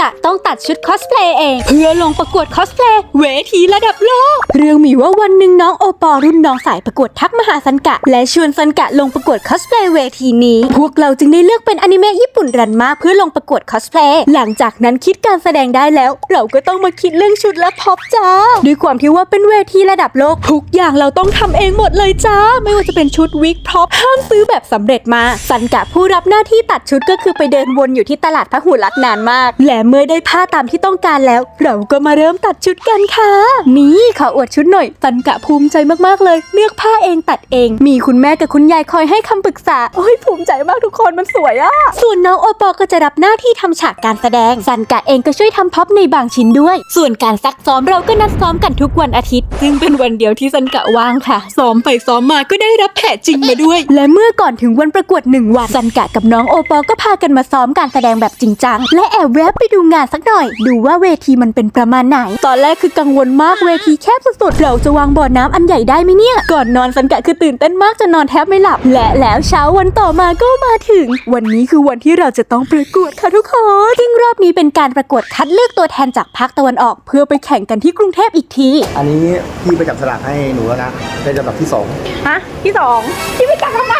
กะต้องตัดชุดคอสเพลย์เอง เพื่อลงประกวดคอสเพลย์เวทีระดับโลก เรื่องมีว่าวันหนึ่งน้องโอปอรุ่นน้องสายประกวดทักมหาซันกะ และชวนซันกะลงประกวดคอสเพลย์เวทีนี้ พวกเราจึงได้เลือกเป็นอนิเมะญี่ปุ่นรันมาเพื่อลงประกวดคอสเพลย์หลังจากนั้นคิดการแสดงได้แล้ว เราก็ต้องมาคิดเรื่องชุดและพ็อปจ้าด้วยความที่ว่าเป็นเวทีระดับโลกทุกอย่างเราต้องทำเองหมดเลยจ้า ไม่ว่าจะเป็นชุดวิกพ็อปห้ามซื้อแบบสำเร็จมาซันกะผู้รับหน้าที่ตัดชุดก็คือไปเดินวนอยู่ที่ตลาดพหุรัตน์นานมากและเมื่อได้ผ้าตามที่ต้องการแล้ว เราก็มาเริ่มตัดชุดกันค่ะ นี่ขออวดชุดหน่อยซันกะภูมิใจมากๆเลย เลือกผ้าเองตัดเอง มีคุณแม่กับคุณยายคอยให้คำปรึกษาโอ้ยภูมิใจมากทุกคนมันสวยอะส่วนน้องโอปอก็จะรับหน้าที่ทำฉากการแสดงซันกะเองก็ช่วยทำพ็อปในบางชิ้นด้วย ส่วนการซักซ้อมเราก็นัดซ้อมกันทุกวันอาทิตย์ ซึ่งเป็นวันเดียวที่ซันกะว่างค่ะซ้อมไปซ้อมมาก็ได้รับแผลจริงมาด้วย และเมื่อก่อนถึงวันประกวดหนึ่งวันซันกะกับน้องโอปอก็พากันมาซ้อมการแสดงแบบจริงจัง และแอบแวบไปดูงานสักหน่อย ดูว่าเวทีมันเป็นประมาณไหน ตอนแรกคือกังวลมากเวทีแคบสุดๆเราจะวางบ่อน้ำอันใหญ่ได้ไหมเนี่ย ก่อนนอนซันกะคือตื่นเต้นมากจนนอนแทบไม่หลับ และแล้วเช้าวันต่อมาก็มาถึง วันนี้คือวันที่เราจะต้องประกวดค่ะทุกคนซึ่งรอบนี้เป็นการประกวดคัดเลือกตัวแทนจากภาคตะวันออก เพื่อไปแข่งกันที่กรุงเทพอีกที อันนี้พี่ไปจับสลากให้หนูแล้วนะเป็นลำดับที่สองฮะที่สองที่ไม่จับทำไม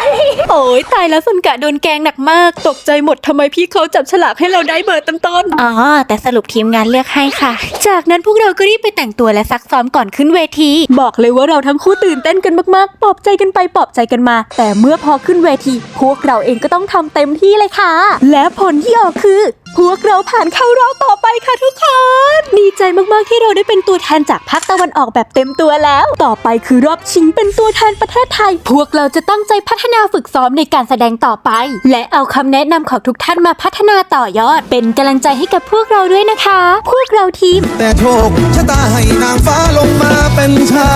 โอ้ยตายแล้วสันกะโดนแกล้งหนักมาก ตกใจหมดทำไมพี่เขาจับฉลากให้เราได้เบอร์ต้นๆอ๋อแต่สรุปทีมงานเลือกให้ค่ะ จากนั้นพวกเราก็รีบไปแต่งตัวและซักซ้อมก่อนขึ้นเวที บอกเลยว่าเราทั้งคู่ตื่นเต้นกันมากๆปลอบใจกันไปปลอบใจกันมา แต่เมื่อพอขึ้นเวที พวกเราเองก็ต้องทำเต็มที่เลยค่ะ และผลที่ออกคือ พวกเราผ่านเข้ารอบต่อไปค่ะทุกคน ดีใจ มากๆที่เราได้เป็นตัวแทนจากภาคตะวันออกแบบเต็มตัวแล้ว ต่อไปคือรอบชิงเป็นตัวแทนประเทศไทย พวกเราจะตั้งใจพัฒนาฝึกซ้อมในการแสดงต่อไป และเอาคำแนะนำของทุกท่านมาพัฒนาต่อยอด เป็นกำลังใจให้กับพวกเราด้วยนะคะ พวกเราทีม แต่โชคชะตาให้นางฟ้าลงมาเป็นชา